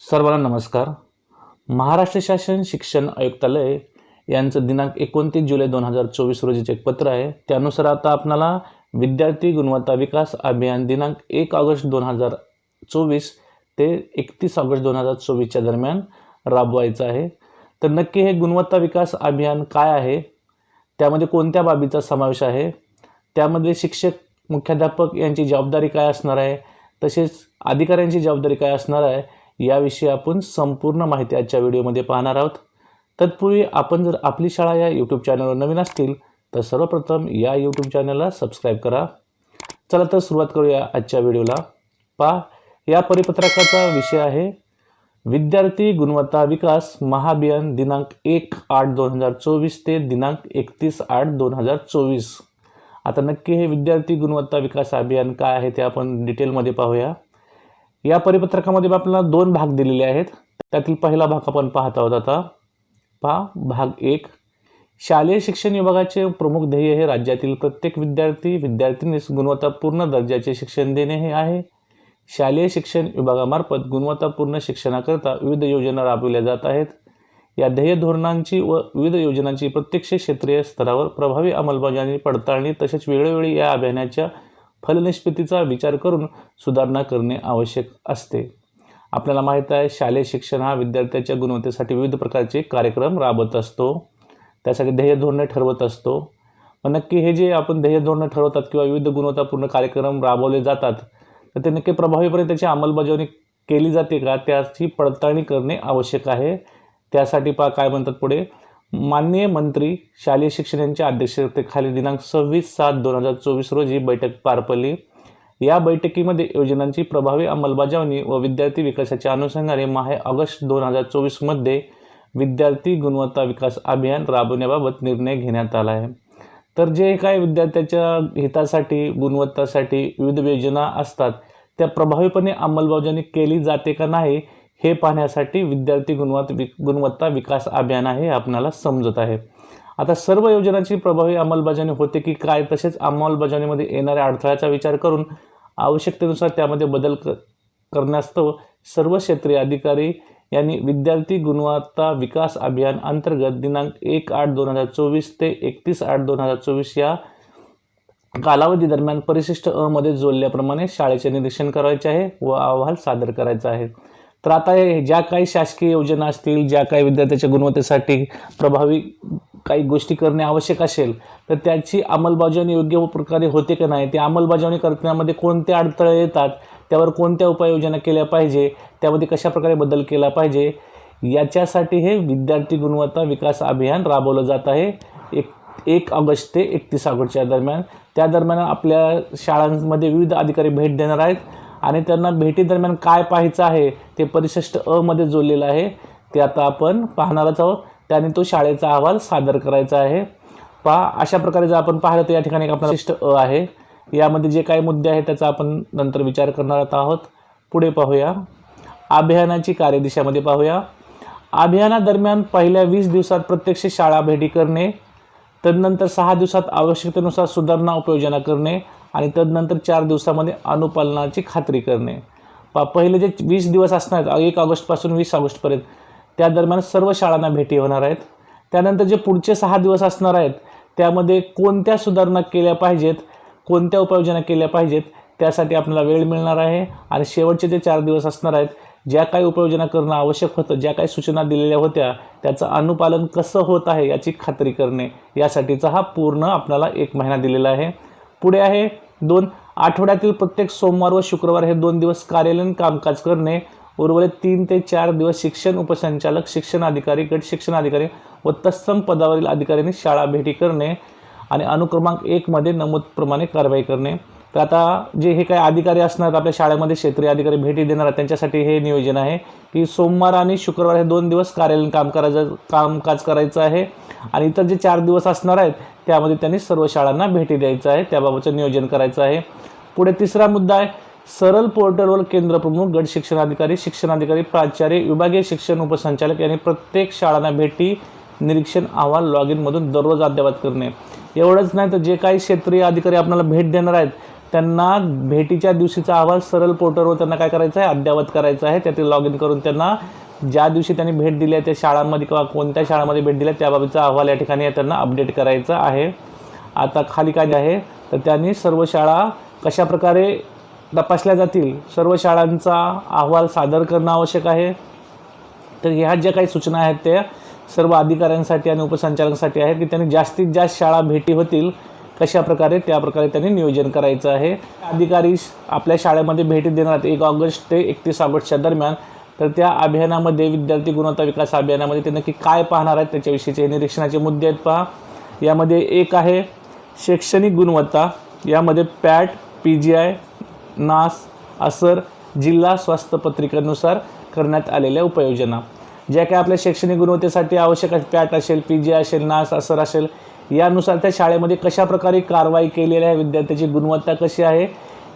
सर्वांना नमस्कार. महाराष्ट्र शासन शिक्षण आयुक्तालय यांचं दिनांक एकोणतीस जुलै दोन हजार चोवीस रोजीचे एक पत्र आहे. त्यानुसार आता आपणाला विद्यार्थी गुणवत्ता विकास अभियान दिनांक एक ऑगस्ट दोन हजार चोवीस ते एकतीस ऑगस्ट दोन हजार चोवीसच्या दरम्यान राबवायचं आहे. तर नक्की हे गुणवत्ता विकास अभियान काय आहे? त्यामध्ये कोणत्या बाबीचा समावेश आहे? त्यामध्ये शिक्षक मुख्याध्यापक यांची जबाबदारी काय असणार आहे? तसेच अधिकाऱ्यांची जबाबदारी काय असणार आहे? याविषयी आपण संपूर्ण माहिती आजच्या व्हिडिओमध्ये पाहणार आहोत. तत्पूर्वी आपण जर आपली शाळा या यूट्यूब चॅनलवर नवीन असतील तर सर्वप्रथम या यूट्यूब चॅनलला सबस्क्राईब करा. चला तर सुरुवात करूया आजच्या व्हिडिओला. पहा या परिपत्रकाचा विषय आहे विद्यार्थी गुणवत्ता विकास महाभियान दिनांक एक आठ दोन हजार चोवीस ते दिनांक एकतीस आठ दोन हजार चोवीस. आता नक्की हे विद्यार्थी गुणवत्ता विकास अभियान काय आहे ते आपण डिटेलमध्ये पाहूया. या परिपत्रकामध्ये आपल्याला दोन भाग दिलेले आहेत. त्यातील पहिला भाग आपण पाहत आहोत आता. पहा भाग एक. शालेय शिक्षण विभागाचे प्रमुख ध्येय हे राज्यातील प्रत्येक विद्यार्थी विद्यार्थिनीस गुणवत्तापूर्ण दर्जाचे शिक्षण देणे हे आहे. शालेय शिक्षण विभागामार्फत गुणवत्तापूर्ण शिक्षणाकरता विविध योजना राबविल्या जात आहेत. या ध्येय धोरणांची व विविध योजनांची प्रत्यक्ष क्षेत्रीय स्तरावर प्रभावी अंमलबजावणी पडताळणी तसेच वेळोवेळी या अभियानाच्या फलनिष्पत्तीचा विचार करून सुधारणा करणे आवश्यक असते. आपल्याला माहीत आहे शालेय शिक्षण हा विद्यार्थ्याच्या गुणवत्तेसाठी विविध प्रकारचे कार्यक्रम राबवत असतो. त्यासाठी ध्येय धोरणे ठरवत असतो. मग नक्की हे जे आपण ध्येय धोरणं ठरवतात किंवा विविध गुणवत्तापूर्ण कार्यक्रम राबवले जातात तर ते नक्की प्रभावीपणे त्याची अंमलबजावणी केली जाते का? त्याची पडताळणी करणे आवश्यक आहे. त्यासाठी पा काय म्हणतात पुढे? माननीय मंत्री शालेय शिक्षण यांच्या अध्यक्षतेखाली दिनांक सव्वीस सात दोन हजार चोवीस रोजी बैठक पार पडली. या बैठकीमध्ये योजनांची प्रभावी अंमलबजावणी व विद्यार्थी विकासाच्या अनुषंगाने माहे ऑगस्ट दोन हजार चोवीसमध्ये विद्यार्थी गुणवत्ता विकास अभियान राबवण्याबाबत निर्णय घेण्यात आला आहे. तर जे काही विद्यार्थ्याच्या हितासाठी गुणवत्तासाठी विविध योजना असतात त्या प्रभावीपणे अंमलबजावणी केली जाते का नाही हे पाहण्यासाठी विद्यार्थी गुणवत्ता वि गुणवत्ता विकास अभियान आहे हे आपणाला समजत आहे. आता सर्व योजनांची प्रभावी अंमलबजावणी होते की काय? तसेच अंमलबजावणीमध्ये येणाऱ्या अडथळ्याचा विचार करून आवश्यकतेनुसार त्यामध्ये बदल क करण्यास्तव सर्व क्षेत्रीय अधिकारी यांनी विद्यार्थी गुणवत्ता विकास अभियान अंतर्गत दिनांक एक आठ दोन हजार चोवीस ते एकतीस आठ दोन हजार चोवीस या कालावधी दरम्यान परिशिष्ट अ मध्ये जोडल्याप्रमाणे शाळेचे निरीक्षण करायचे आहे व अहवाल सादर करायचा आहे. तर आता हे ज्या काही शासकीय योजना असतील ज्या काही विद्यार्थ्याच्या गुणवत्तेसाठी प्रभावी काही गोष्टी करणे आवश्यक असेल तर त्याची अंमलबजावणी योग्य प्रकारे होते का नाही ते अंमलबजावणी करण्यामध्ये कोणते अडथळे येतात त्यावर कोणत्या उपाययोजना केल्या पाहिजे त्यामध्ये कशाप्रकारे बदल केला पाहिजे याच्यासाठी हे विद्यार्थी गुणवत्ता विकास अभियान राबवलं जात आहे. एक एक ऑगस्ट ते एकतीस ऑगस्टच्या दरम्यान. त्या दरम्यान आपल्या शाळांमध्ये विविध अधिकारी भेट देणार आहेत. आणि त्यांना भेटीदरम्यान काय पाहायचं आहे ते परिशिष्ट अ मध्ये जोडलेलं आहे. ते आता आपण पाहणारच आहोत. त्याने तो शाळेचा अहवाल सादर करायचा आहे. पहा अशा प्रकारे जर आपण पाहिलं तर या ठिकाणी एक आपला शिष्ट अ आहे. यामध्ये जे काही मुद्दे आहेत त्याचा आपण नंतर विचार करणार आहोत. पुढे पाहूया. अभियानाची कार्यदिशामध्ये पाहूया. अभियानादरम्यान पहिल्या वीस दिवसात प्रत्यक्ष शाळा भेटी करणे तदनंतर सहा दिवसात आवश्यकतेनुसार सुधारणा उपयोजना करणे आणि तदनंतर चार दिवसामध्ये अनुपालनाची खात्री करणे. पा पहिले जे वीस दिवस असणार आहेत एक ऑगस्टपासून वीस ऑगस्टपर्यंत त्या दरम्यान सर्व शाळांना भेटी होणार आहेत. त्यानंतर जे पुढचे सहा दिवस असणार आहेत त्यामध्ये कोणत्या सुधारणा केल्या पाहिजेत कोणत्या उपाययोजना केल्या पाहिजेत त्यासाठी आपल्याला वेळ मिळणार आहे. आणि शेवटचे जे चार दिवस असणार आहेत ज्या काही उपाययोजना करणं आवश्यक होतं ज्या काही सूचना दिलेल्या होत्या त्याचं अनुपालन कसं होत आहे याची खात्री करणे. यासाठीचा हा पूर्ण आपल्याला एक महिना दिलेला आहे. पुढे आहे दोन आठवड्यातील प्रत्येक सोमवार व शुक्रवार हे दोन दिवस कार्यालयीन कामकाज करणे. उर्वरित तीन ते चार दिवस शिक्षण उपसंचालक शिक्षण अधिकारी गट शिक्षण अधिकारी व तत्सम पदावरील अधिकाऱ्यांनी शाळा भेटी करणे आणि अनुक्रमांक एकमध्ये नमूदप्रमाणे कारवाई करणे. तर आता जे हे काही अधिकारी असणार आपल्या शाळेमध्ये क्षेत्रीय अधिकारी भेटी देणार त्यांच्यासाठी हे नियोजन आहे की सोमवार आणि शुक्रवार हे दोन दिवस कार्यालयीन काम करायचं कामकाज करायचं आहे. आणि इतर जे चार दिवस असणार आहेत त्यामध्ये त्यांनी सर्व शाळांना भेटी द्यायचं आहे त्याबाबतचं नियोजन करायचं आहे. पुढे तिसरा मुद्दा आहे सरल पोर्टलवर केंद्रप्रमुख गट शिक्षणाधिकारी अधिकारी शिक्षण अधिकारी प्राचार्य विभागीय शिक्षण उपसंचालक यांनी प्रत्येक शाळांना भेटी निरीक्षण अहवाल लॉग इनमधून दररोज अद्ययावत करणे. एवढंच नाही तर जे काही क्षेत्रीय अधिकारी आपल्याला भेट देणार आहेत त्यांना भेटीच्या दिवशीचा अहवाल सरळ पोर्टलवर त्यांना काय करायचं आहे? अद्ययावत करायचं आहे. त्यातील लॉग इन करून त्यांना ज्या दिवशी त्यांनी भेट दिली आहे त्या शाळांमध्ये किंवा कोणत्या शाळांमध्ये भेट दिली आहे त्याबाबतचा अहवाल या ठिकाणी त्यांना अपडेट करायचा आहे. आता खाली काय आहे? तर त्यांनी सर्व शाळा कशाप्रकारे तपासल्या जातील? सर्व शाळांचा अहवाल सादर करणं आवश्यक आहे. तर ह्या ज्या काही सूचना आहेत त्या सर्व अधिकाऱ्यांसाठी आणि उपसंचालकांसाठी आहेत की त्यांनी जास्तीत जास्त शाळा भेटी होतील. कशा प्रकारे त्या प्रकारे त्यांनी नियोजन करायचं आहे. अधिकारी आपल्या शाळेमध्ये भेटी देणार आहेत. एक ऑगस्ट ते एकतीस ऑगस्टच्या दरम्यान. तर त्या अभियानामध्ये विद्यार्थी गुणवत्ता विकास अभियानामध्ये ते नक्की काय पाहणार आहेत त्याच्याविषयीचे निरीक्षणाचे मुद्दे आहेत पहा. यामध्ये एक आहे शैक्षणिक गुणवत्ता. यामध्ये पॅट पी जी आय नास असर जिल्हा स्वास्थ्य पत्रिकेनुसार करण्यात आलेल्या उपाययोजना ज्या काय आपल्या शैक्षणिक गुणवत्तेसाठी आवश्यक आहे पॅट असेल पी जी असेल नास असर असेल यानुसार त्या शाळेमध्ये कशा प्रकारे कारवाई केलेली आहे विद्यार्थ्याची गुणवत्ता कशी आहे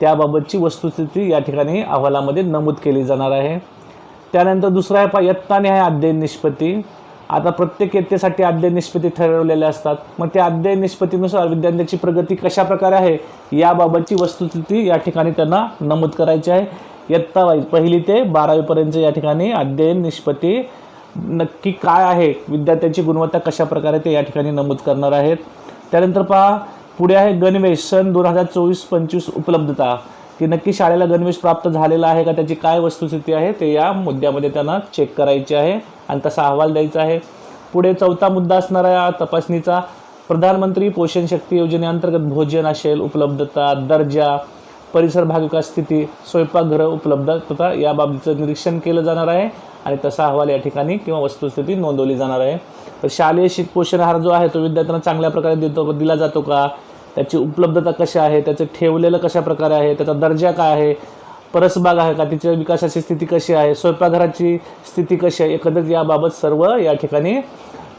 त्याबाबतची वस्तुस्थिती या ठिकाणी अहवालामध्ये नमूद केली जाणार आहे. त्यानंतर दुसरा आहे पा यत्ताने आहे अध्ययन निष्पत्ती. आता प्रत्येक येतेसाठी अध्ययन निष्पत्ती ठरवलेल्या असतात. मग त्या अध्ययन निष्पत्तीनुसार विद्यार्थ्याची प्रगती कशा प्रकारे आहे याबाबतची वस्तुस्थिती या ठिकाणी त्यांना नमूद करायची आहे. इयत्ता पहिली ते बारावीपर्यंत या ठिकाणी अध्ययन निष्पत्ती नक्की काय आहे? विद्यार्थ्यांची गुणवत्ता कशा प्रकारे ते या ठिकाणी नमूद करणार आहेत? त्यानंतर पहा पुढे आहे गणवेश सन दोन हजार चोवीस पंचवीस उपलब्धता. की नक्की शाळेला गणवेश प्राप्त झालेला आहे का? त्याची काय वस्तुस्थिती आहे? ते या मुद्द्यामध्ये त्यांना चेक करायचे आहे. आणि तसा अहवाल द्यायचा आहे. पुढे चौथा मुद्दा असणार आहे तपासणीचा. प्रधानमंत्री पोषण शक्ती योजनेअंतर्गत भोजन असेल उपलब्धता दर्जा परिसर भागविकास स्थिती स्वयंपाकघरं उपलब्धता याबाबतीचं निरीक्षण केलं जाणार आहे. आणि तसा अहवाल या ठिकाणी किंवा वस्तुस्थिती नोंदवली जाणार आहे. तर शालेय शीत पोषण आहार जो आहे तो विद्यार्थ्यांना चांगल्या प्रकारे देतो दिला जातो का? त्याची उपलब्धता कशी आहे? त्याचं ठेवलेलं कशा प्रकारे आहे? त्याचा दर्जा काय आहे? परसबाग आहे का? तिच्या विकासाची स्थिती कशी आहे? स्वयंपाकघराची स्थिती कशी आहे? एकंदरीत याबाबत सर्व या ठिकाणी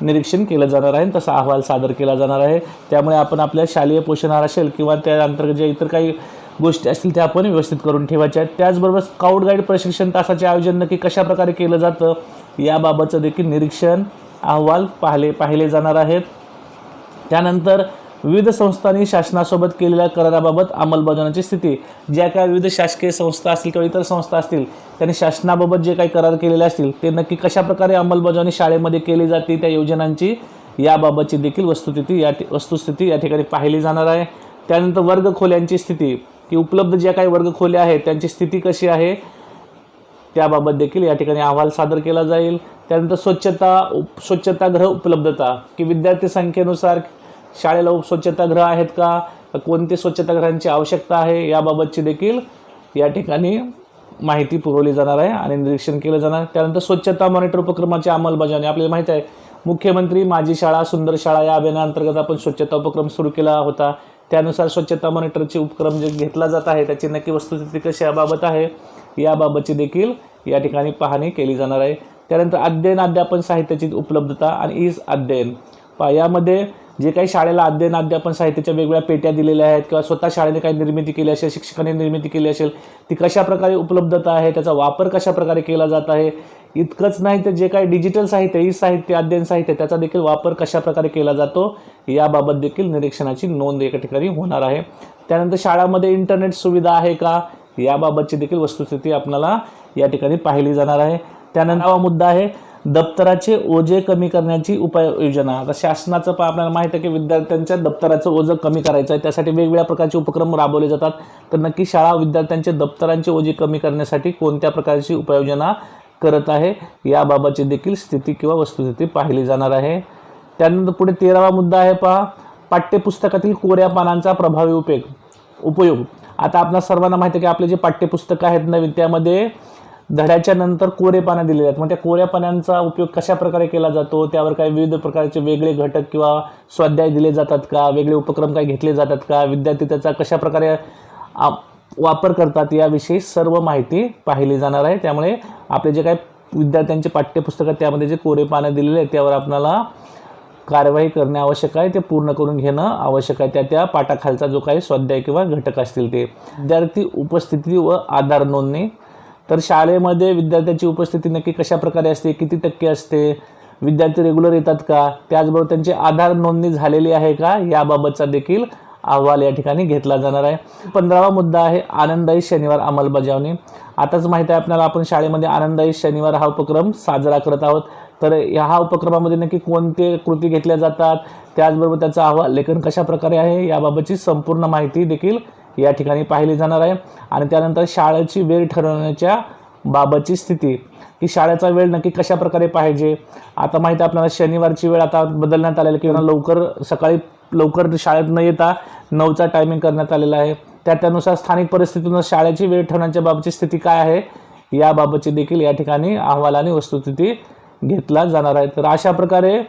निरीक्षण केलं जाणार आहे तसा अहवाल सादर केला जाणार आहे. त्यामुळे आपण आपल्या शालेय पोषण आहार असेल किंवा त्या अंतर्गत जे इतर काही गोष्टी असतील त्या आपण व्यवस्थित करून ठेवायच्या. आहेत त्याचबरोबर स्काउट गाईड प्रशिक्षण तासाचे आयोजन नक्की कशा प्रकारे केलं जातं याबाबतचं देखील निरीक्षण अहवाल पाहिले पाहिले जाणार आहेत. त्यानंतर विविध संस्थांनी शासनासोबत केलेल्या कराराबाबत अंमलबजावण्याची स्थिती. ज्या काही विविध शासकीय संस्था असतील किंवा इतर संस्था असतील त्यांनी शासनाबाबत जे काही करार केलेले असतील ते नक्की कशाप्रकारे अंमलबजावणी शाळेमध्ये केली जाते त्या योजनांची याबाबतची देखील वस्तुस्थिती या ठि- वस्तुस्थिती या ठिकाणी पाहिली जाणार आहे. त्यानंतर वर्गखोल्यांची स्थिती. की उपलब्ध ज्या काही वर्गखोल्या आहेत त्यांची स्थिती कशी आहे त्याबाबत देखील या ठिकाणी अहवाल सादर केला जाईल. त्यानंतर स्वच्छता उप स्वच्छतागृह उपलब्धता की विद्यार्थी संख्येनुसार शाळेला उप- स्वच्छतागृह आहेत का कोणते स्वच्छतागृहांची आवश्यकता आहे याबाबतची देखील या ठिकाणी माहिती पुरवली जाणार आहे आणि निरीक्षण केलं जाणार. त्यानंतर स्वच्छता मॉनिटर उपक्रमाची अंमलबजावणी. आपल्याला माहीत आहे मुख्यमंत्री माझी शाळा सुंदर शाळा या अभियानाअंतर्गत आपण स्वच्छता उपक्रम सुरू केला होता. त्यानुसार स्वच्छता मॉनिटरचे उपक्रम जे घेतला जात आहे त्याची नक्की वस्तुस्थिती कशी याबाबत आहे याबाबतची देखील या ठिकाणी पाहणी केली जाणार आहे. त्यानंतर अध्ययन अध्यापन साहित्याची उपलब्धता आणि ईज अध्ययन. पा यामध्ये जे काही शाळेला अध्ययन अध्यापन साहित्याच्या वेगवेगळ्या पेट्या दिलेल्या आहेत किंवा स्वतः शाळेने काही निर्मिती केली असेल शिक्षकांनी निर्मिती केली असेल ती कशाप्रकारे उपलब्धता आहे त्याचा वापर कशाप्रकारे केला जात आहे इतकंच नाही तर जे काही डिजिटल साहित्य ई साहित्य अध्ययन साहित्य त्याचा देखील वापर कशाप्रकारे केला जातो याबाबत देखील निरीक्षणाची नोंद एका ठिकाणी होणार आहे. त्यानंतर शाळामध्ये इंटरनेट सुविधा आहे का याबाबतची देखील वस्तुस्थिती आपल्याला या ठिकाणी पाहिली जाणार आहे. त्यानंतर मुद्दा आहे दप्तराचे ओझे कमी करण्याची उपाययोजना. आता शासनाचं पण आपल्याला माहिती आहे की विद्यार्थ्यांच्या दप्तराचं ओझं कमी करायचं आहे. त्यासाठी वेगवेगळ्या प्रकारचे उपक्रम राबवले जातात. तर नक्की शाळा विद्यार्थ्यांचे दप्तरांचे ओझे कमी करण्यासाठी कोणत्या प्रकारची उपाययोजना करत आहे? याबाबतची देखील स्थिती किंवा वस्तुस्थिती पाहिली जाणार आहे. त्यानंतर पुढे तेरावा मुद्दा आहे पहा. पाठ्यपुस्तकातील कोऱ्या पानांचा प्रभावी उपयोग. उपयोग. आता आपल्या सर्वांना माहिती आहे की आपले जे पाठ्यपुस्तकं आहेत नवीन त्यामध्ये धड्याच्या नंतर कोरे पानं दिलेले आहेत. मग त्या कोऱ्या पानांचा उपयोग कशा प्रकारे केला जातो? त्यावर काही विविध प्रकारचे वेगळे घटक किंवा स्वाध्याय दिले जातात का? वेगळे उपक्रम काही घेतले जातात का? विद्यार्थी त्याचा कशा प्रकारे आ- वापर करतात याविषयी सर्व माहिती पाहिली जाणार आहे. त्यामुळे आपले जे काही विद्यार्थ्यांचे पाठ्यपुस्तकं त्यामध्ये जे कोरे पानं दिलेले आहेत त्यावर आपल्याला कारवाई करणे आवश्यक आहे. ते पूर्ण करून घेणं आवश्यक आहे. त्या त्या पाठाखालचा जो काही स्वाध्याय किंवा घटक असतील ते. विद्यार्थी उपस्थिती व आधार नोंदणी तर शाळेमध्ये विद्यार्थ्याची उपस्थिती नक्की कशा प्रकारे असते? किती टक्के असते? विद्यार्थी रेग्युलर येतात का? त्याचबरोबर त्यांची आधार नोंदणी झालेली आहे का? याबाबतचा देखील अहवाल या ठिकाणी घेतला जाणार आहे. पंधरावा मुद्दा आहे आनंददायी शनिवार अंमलबजावणी. आताच माहिती आहे आपल्याला आपण शाळेमध्ये आनंददायी शनिवार हा उपक्रम साजरा करत आहोत. तर या हा उपक्रमामध्ये नक्की कोणते कृती घेतल्या जातात? त्याचबरोबर त्याचा अहवाल लेखन कशा प्रकारे आहे? याबाबतची संपूर्ण माहिती देखील या ठिकाणी पाहिली जाणार आहे. आणि त्यानंतर शाळेची वेळ ठरवण्याच्या बाबतची स्थिती. की शाळेचा वेळ नक्की कशा प्रकारे पाहिजे? आता माहीत आहे आपल्याला शनिवारची वेळ आता बदलण्यात आलेली किंवा लवकर सकाळी लवकर शाळेत न येता नऊचा टायमिंग करण्यात आलेला आहे. त्या त्यानुसार स्थानिक परिस्थितीनुसार शाळेची वेळ ठरवण्याच्या बाबतची स्थिती काय आहे? याबाबतची देखील या ठिकाणी अहवाल आणि वस्तुस्थिती घेतला जाणार आहे. तर अशा प्रकारे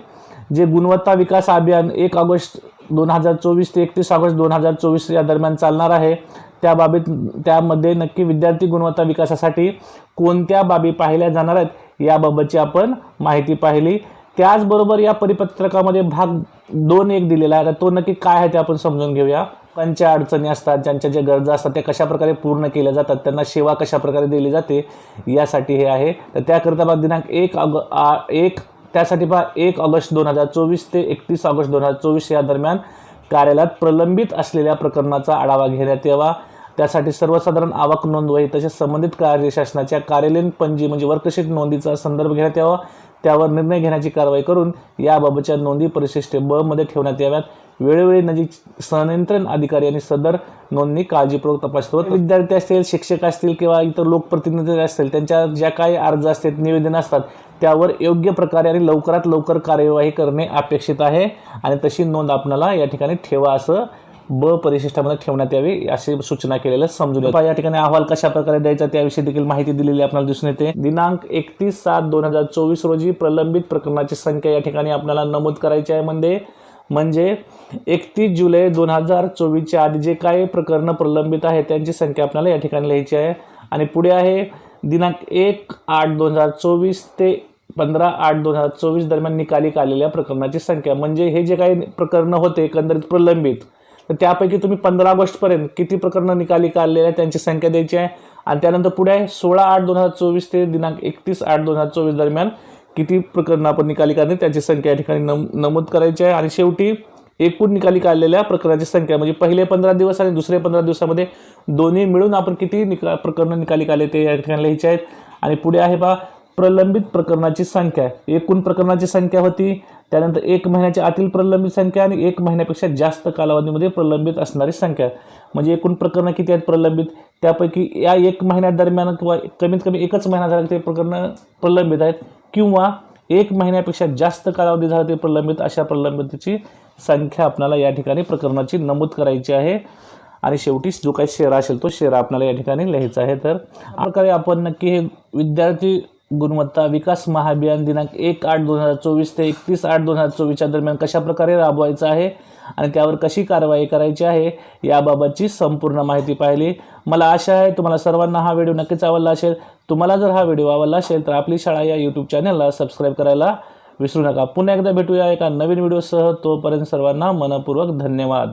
जे गुणवत्ता विकास अभियान एक ऑगस्ट दोन हजार चोवीस ते एकतीस ऑगस्ट दोन हजार चोवीस या दरम्यान चालणार आहे. त्या बाबीत त्यामध्ये नक्की विद्यार्थी गुणवत्ता विकासासाठी कोणत्या बाबी पाहिल्या जाणार आहेत याबाबतची आपण माहिती पाहिली. त्याचबरोबर या परिपत्रकामध्ये भाग दोन एक दिलेला आहे. तर तो नक्की काय आहे ते आपण समजून घेऊया. त्यांच्या अडचणी असतात ज्यांच्या ज्या गरजा असतात त्या कशाप्रकारे पूर्ण केल्या जातात त्यांना सेवा कशा प्रकारे दिली जाते यासाठी हे आहे. तर त्याकरिता दिनांक एक ऑग एक त्यासाठी पहा एक ऑगस्ट दोन हजार चोवीस ते एकतीस ऑगस्ट दोन हजार चोवीस या दरम्यान कार्यालयात प्रलंबित असलेल्या प्रकरणाचा आढावा घेण्यात यावा. त्यासाठी सर्वसाधारण आवक नोंद वही तसेच संबंधित कार्यशासनाच्या कार्यालयीन पंजी म्हणजे वर्कशीट नोंदीचा संदर्भ घेण्यात यावा. त्यावर निर्णय घेण्याची कारवाई करून याबाबतच्या नोंदी परिशिष्ट ब मध्ये ठेवण्यात याव्यात. वेळोवेळी नजीक संनियंत्रण अधिकारी आणि सदर नोंदणी काळजीपूर्वक तपासतो विद्यार्थी असतील शिक्षक असतील किंवा इतर लोकप्रतिनिधी असतील त्यांच्या ज्या काही अर्ज असतात निवेदन असतात त्यावर योग्य प्रकारे आणि लवकरात लवकर कार्यवाही करणे अपेक्षित आहे. आणि तशी नोंद आपणाला या ठिकाणी ठेवा असं ब परिशिष्टामध्ये ठेवण्यात यावी अशी सूचना केलेल्या समजून या ठिकाणी अहवाल कशा प्रकारे द्यायचा त्याविषयी देखील माहिती दिलेली आपल्याला दिसून येते. दिनांक एकतीस सात दोन हजार चोवीस रोजी प्रलंबित प्रकरणाची संख्या या ठिकाणी आपल्याला नमूद करायची आहे. म्हणजे म्हणजे एकतीस जुलै दोन हजार चोवीसच्या आधी जे काही प्रकरणं प्रलंबित आहे त्यांची संख्या आपल्याला या ठिकाणी लिहायची आहे. आणि पुढे आहे दिनांक एक आठ दोन हजार चोवीस ते पंधरा आठ दोन हजार चोवीस दरम्यान निकाली आलेल्या प्रकरणाची संख्या. म्हणजे हे जे काही प्रकरणं होते एकंदरीत प्रलंबित तर त्यापैकी तुम्ही पंधरा ऑगस्टपर्यंत किती प्रकरणं निकाली काढलेली आहे त्यांची संख्या द्यायची आहे. आणि त्यानंतर पुढे आहे सोळा आठ दोन हजार चोवीस ते दिनांक एकतीस आठ दोन हजार चोवीस दरम्यान किती प्रकरणं आपण निकाली काढली त्याची संख्या या ठिकाणी नम नमूद करायची आहे. आणि शेवटी एकूण निकाली काढलेल्या प्रकरणाची संख्या म्हणजे पहिले पंधरा दिवस आणि दुसरे पंधरा दिवसामध्ये दोन्ही मिळून आपण किती निका प्रकरणं निकाली काढले ते या ठिकाणी लिहायचे आहेत. आणि पुढे आहे बा प्रलंबित प्रकरणाची संख्या. एकूण प्रकरणाची संख्या होती त्यानंतर एक महिन्याच्या आतील प्रलंबित संख्या आणि एक महिन्यापेक्षा जास्त कालावधीमध्ये प्रलंबित असणारी संख्या. म्हणजे एकूण प्रकरणं किती आहेत प्रलंबित? त्यापैकी या एक महिन्यादरम्यान किंवा कमीत कमी एकच महिना झाला ते प्रकरणं प्रलंबित आहेत किंवा एक महिन्यापेक्षा जास्त कालावधी झाला ते प्रलंबित अशा प्रलंबितची संख्या आपल्याला या ठिकाणी प्रकरणाची नमूद करायची आहे. आणि शेवटी जो काही शेरा असेल तो शेरा आपल्याला या ठिकाणी लिहायचा आहे. तर प्रकारे आपण नक्की हे विद्यार्थी गुणवत्ता विकास महाअभियान दिनांक एक आठ दोन हजार चोवीस ते एकतीस आठ दोन हजार चोवीसच्या दरम्यान कशाप्रकारे राबवायचं आहे आणि त्यावर कशी कारवाई करायची आहे याबाबतची संपूर्ण माहिती पाहिली. मला आशा आहे तुम्हाला सर्वांना हा व्हिडिओ नक्कीच आवडला असेल. तुम्हाला जर हा व्हिडिओ आवडला असेल तर आपली शाळा या यूट्यूब चॅनलला सबस्क्राईब करायला विसरू नका. पुन्हा एकदा भेटूया एका नवीन व्हिडिओसह. तोपर्यंत सर्वांना मनपूर्वक धन्यवाद.